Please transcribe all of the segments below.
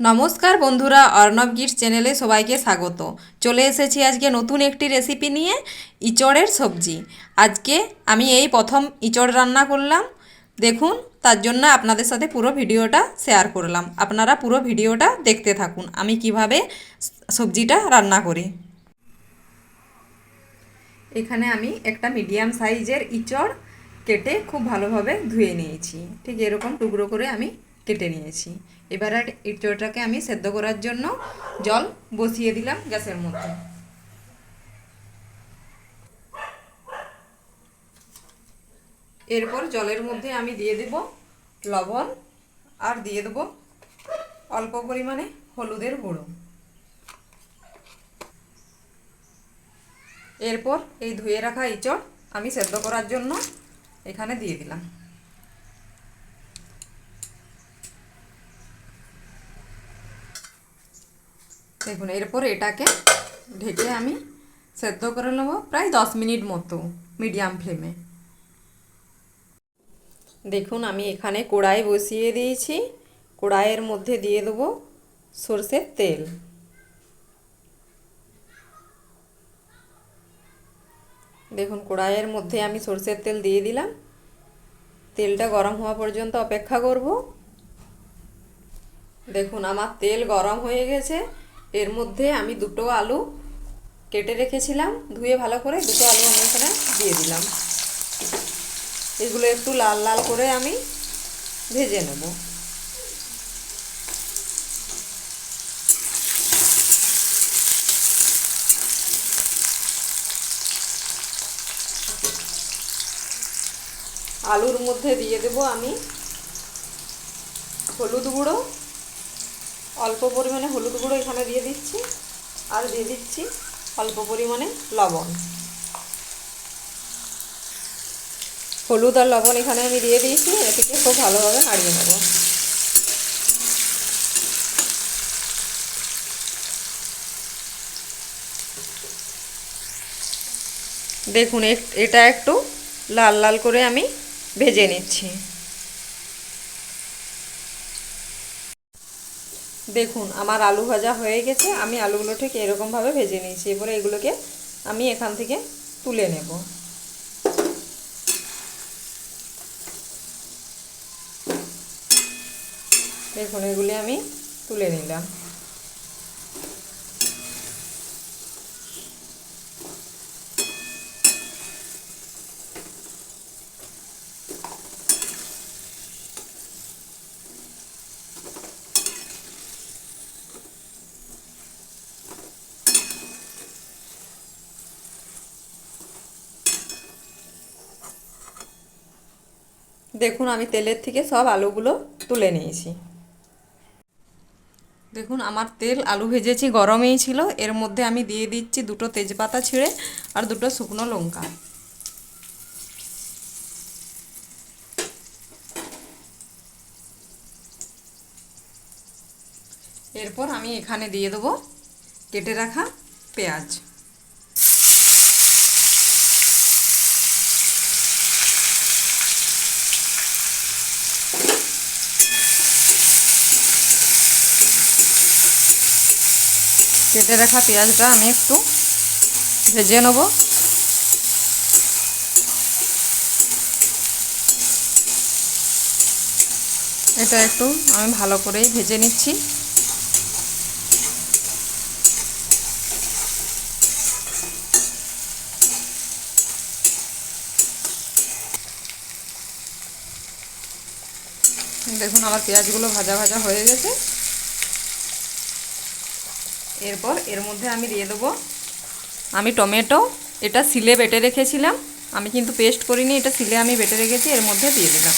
নমস্কার বন্ধুরা, অর্ণব গিফট চ্যানেলে সবাইকে স্বাগত। চলে এসেছি আজকে নতুন একটি রেসিপি নিয়ে, ইচড়ের সবজি। আজকে আমি এই প্রথম ইচড় রান্না করলাম। দেখুন, তার জন্য আপনাদের সাথে পুরো ভিডিওটা শেয়ার করলাম। আপনারা পুরো ভিডিওটা দেখতে থাকুন, আমি কীভাবে সবজিটা রান্না করি। এখানে আমি একটা মিডিয়াম সাইজের ইচড় কেটে খুব ভালোভাবে ধুয়ে নিয়েছি। ঠিক এরকম টুকরো করে আমি কেটে নিয়েছি। এবার আর ইঁচড়টাকে আমি সেদ্ধ করার জন্য জল বসিয়ে দিলাম গ্যাসের মধ্যে। এরপর জলের মধ্যে আমি দিয়ে দেব লবণ আর দিয়ে দেব অল্প পরিমাণে হলুদের গুঁড়ো। এরপর এই ধুয়ে রাখা ইঁচড় আমি সেদ্ধ করার জন্য এখানে দিয়ে দিলাম। দেখুন, এরপর এটাকে ঢেকে আমি সেদ্ধ করে নেব প্রায় দশ মিনিট মতো, মিডিয়াম ফ্লেমে। দেখুন, আমি এখানে কড়াই বসিয়ে দিয়েছি। কড়াইয়ের মধ্যে দিয়ে দেবো সর্ষের তেল। দেখুন, কড়াইয়ের মধ্যে আমি সর্ষের তেল দিয়ে দিলাম। তেলটা গরম হওয়া পর্যন্ত অপেক্ষা করব। দেখুন, আমার তেল গরম হয়ে গেছে। এর মধ্যে আমি দুটো আলু কেটে রেখেছিলাম, ধুয়ে ভালো করে দুটো আলু আমি এখানে দিয়ে দিলাম। এগুলো একটু লাল লাল করে আমি ভেজে নেব। আলুর মধ্যে দিয়ে দেব আমি হলুদ গুঁড়ো অল্প পরিমাণে হলুদ গুঁড়ো এখানে দিয়ে দিচ্ছি আর দিয়ে দিচ্ছি অল্প পরিমাণে লবণ। হলুদ আর লবণ এখানে আমি দিয়ে দিয়েছি, এটিকে খুব ভালোভাবে নাড়িয়ে নেব। দেখুন এটা একটু লাল লাল করে আমি ভেজে নিচ্ছি। দেখুন, আমার আলু ভাজা হয়ে গেছে, আমি আলুগুলো ঠিক এরকমভাবে ভেজে নিয়েছি। এবারে এগুলোকে আমি এখান থেকে তুলে নেব। দেখুন, এগুলি আমি তুলে নিলাম। দেখুন, আমি তেলের থেকে সব আলুগুলো তুলে নিয়েছি। দেখুন, আমার তেল আলু ভেজেছি, গরমেই ছিল। এর মধ্যে আমি দিয়ে দিচ্ছি দুটো তেজপাতা ছিঁড়ে আর দুটো শুকনো লঙ্কা। এরপর আমি এখানে দিয়ে দেবো কেটে রাখা পেঁয়াজ। কেটে রাখা পেঁয়াজটা আমি একটু ভেজে নেব। এটা একটু আমি ভালো করেই ভেজে নিচ্ছি। দেখুন আমার পেঁয়াজগুলো ভাজা ভাজা হয়ে গেছে। এরপর এর মধ্যে আমি দিয়ে দেবো। আমি টমেটো, এটা সিলে বেটে রেখেছিলাম। আমি কিন্তু পেস্ট করিনি, এটা সিলে আমি বেটে রেখেছি, এর মধ্যে দিয়ে দিলাম।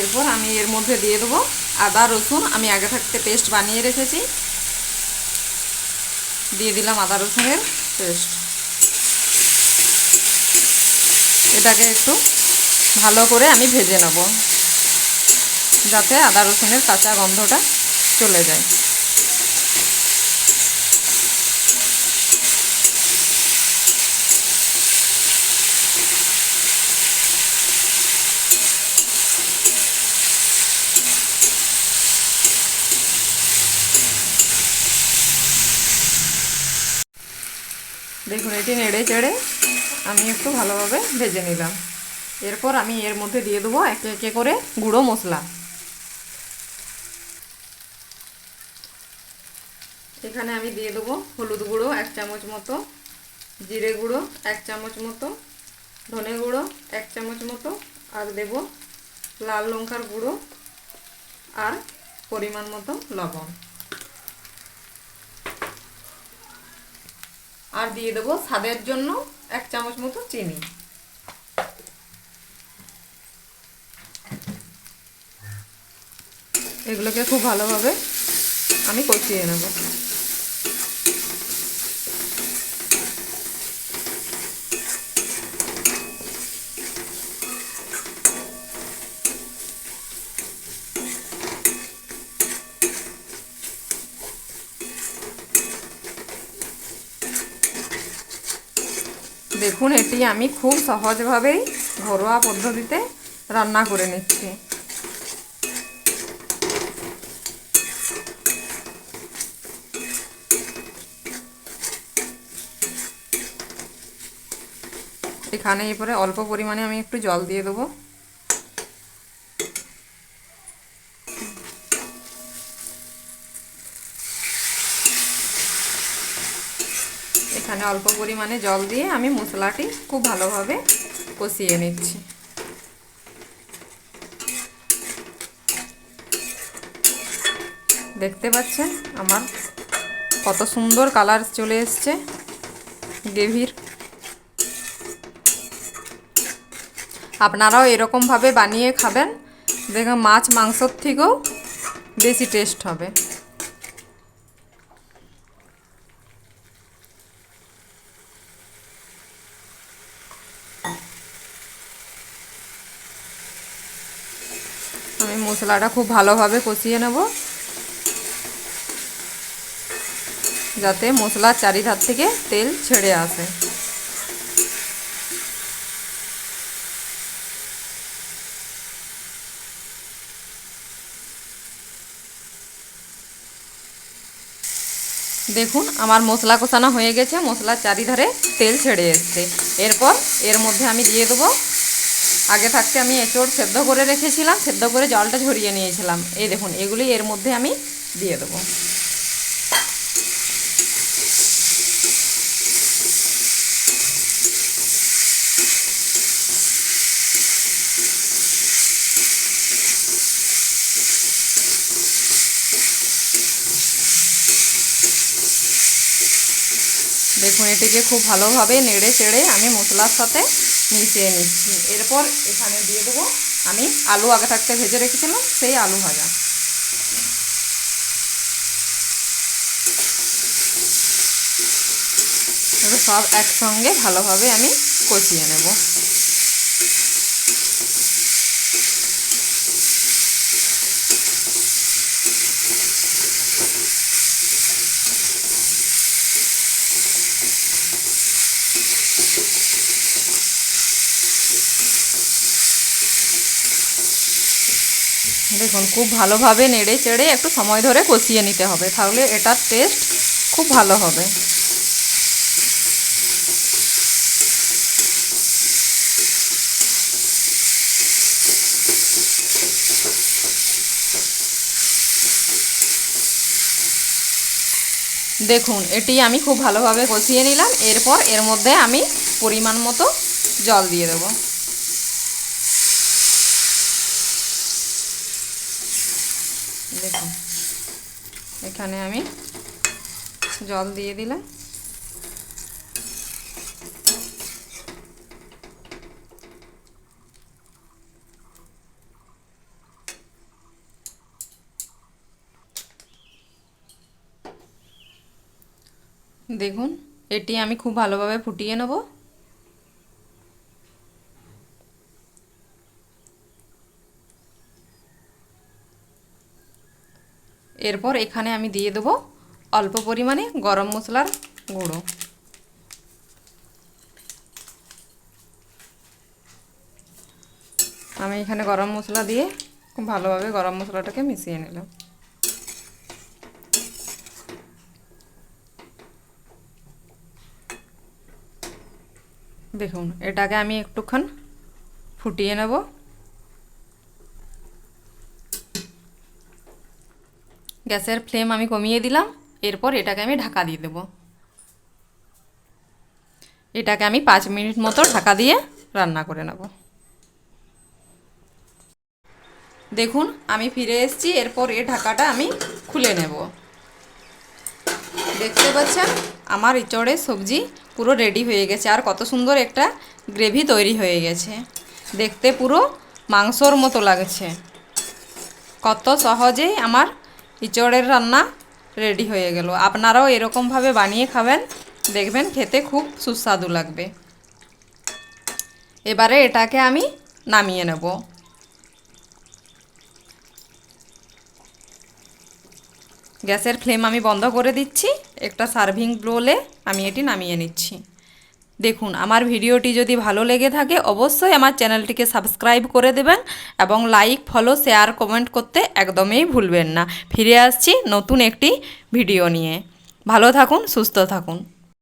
এরপর আমি এর মধ্যে দিয়ে দেবো আদা, রসুন। আমি আগে থাকতে পেস্ট বানিয়ে রেখেছি। দিয়ে দিলাম আদা, রসুনের পেস্ট। এটাকে একটু ভালো করে আমি ভেজে নেব, যাতে আদা, রসুনের কাঁচা গন্ধটা চলে যায়। দেখুন, এটি নেড়ে চেড়ে আমি একটু ভালোভাবে ভেজে নিলাম। এরপর আমি এর মধ্যে দিয়ে দেবো একে একে করে গুঁড়ো মশলা। এখানে আমি দিয়ে দেবো হলুদ গুঁড়ো, এক চামচ মতো, জিরে গুঁড়ো, এক চামচ মতো, ধনে গুঁড়ো, এক চামচ মতো, আর দেব লাল লঙ্কার গুঁড়ো আর পরিমাণ মতো লবণ। আর দিয়ে দেবো স্বাদের জন্য এক চামচ মতো চিনি। এগুলোকে খুব ভালোভাবে আমি কষিয়ে নেব। দেখুন, এটি আমি খুব সহজভাবেই ঘরোয়া পদ্ধতিতে রান্না করে নিচ্ছি। এখানে এরপরে অল্প পরিমাণে আমি একটু জল দিয়ে দেবো এখানে অল্প পরিমাণে জল দিয়ে আমি মশলাটি খুব ভালোভাবে কষিয়ে নিচ্ছি। দেখতে পাচ্ছেন আমার কত সুন্দর কালার চলে এসছে গ্রেভির। আপনারাও এরকমভাবে বানিয়ে খাবেন দেখবেন মাছ, মাংসর থেকেও বেশি টেস্ট হবে আমি মশলাটা খুব ভালোভাবে কষিয়ে নেব। যাতে মশলার চারিধার থেকে তেল ছেড়ে আসে। দেখুন, আমার মশলা কষানো হয়ে গেছে, মশলার চারিধারে তেল ছেড়ে এসছে। এরপর এর মধ্যে আমি দিয়ে দেবো আগে থাকতে আমি এঁচড় সেদ্ধ করে রেখেছিলাম, সেদ্ধ করে জলটা ঝরিয়ে নিয়েছিলাম। এই দেখুন, এগুলি এর মধ্যে আমি দিয়ে দেবো। দেখুন, এটিকে খুব ভালোভাবে নেড়ে চেড়ে আমি মশলার সাথে মিশিয়ে নিচ্ছি। এরপর এখানে দিয়ে দেবো আমি আলু আগে থাকতে ভেজে রেখেছিলাম, সেই আলু ভাজা। সব একসঙ্গে ভালোভাবে আমি কষিয়ে নেব। দেখুন, খুব ভালোভাবে নেড়ে চেড়ে একটু সময় ধরে কষিয়ে নিতে হবে। তাহলে এটার টেস্ট খুব ভালো হবে। দেখুন, এটি আমি খুব ভালোভাবে কষিয়ে নিলাম। এরপর এর মধ্যে আমি পরিমাণ মতো জল দিয়ে দেবো। দেখুন এখানে আমি জল দিয়ে দিলাম। দেখুন এটি আমি খুব ভালোভাবে ফুটিয়ে নেব। এরপর এখানে আমি দিয়ে দেবো অল্প পরিমাণে গরম মশলার গুঁড়ো। আমি এখানে গরম মশলা দিয়ে খুব ভালোভাবে গরম মশলাটাকে মিশিয়ে নিলাম। দেখুন, এটাকে আমি একটুক্ষণ ফুটিয়ে নেব। গ্যাসের ফ্লেম আমি কমিয়ে দিলাম, এরপর এটাকে আমি ঢাকা দিয়ে দেব। এটাকে আমি পাঁচ মিনিট মতো ঢাকা দিয়ে রান্না করে নেব। দেখুন, আমি ফিরে এসেছি, এরপর এ ঢাকাটা আমি খুলে নেব। দেখতে পাচ্ছেন, আমার ইচড়ে সবজি পুরো রেডি হয়ে গেছে, আর কত সুন্দর একটা গ্রেভি তৈরি হয়ে গেছে। দেখতে পুরো মাংসর মতো লাগছে। কত সহজেই আমার ইচড়ের রান্না রেডি হয়ে গেল। আপনারাও এরকমভাবে বানিয়ে খাবেন। দেখবেন খেতে খুব সুস্বাদু লাগবে। এবারে এটাকে আমি নামিয়ে নেব। গ্যাসের ফ্লেম আমি বন্ধ করে দিচ্ছি। একটা সার্ভিং বোলে আমি এটি নামিয়ে নিচ্ছি। দেখুন, আমার ভিডিওটি যদি ভালো লেগে থাকে, অবশ্যই আমার চ্যানেলটিকে সাবস্ক্রাইব করে দেবেন। এবং লাইক ফলো শেয়ার কমেন্ট করতে একদমই ভুলবেন না। ফিরে আসছি নতুন একটি ভিডিও নিয়ে। ভালো থাকুন, সুস্থ থাকুন।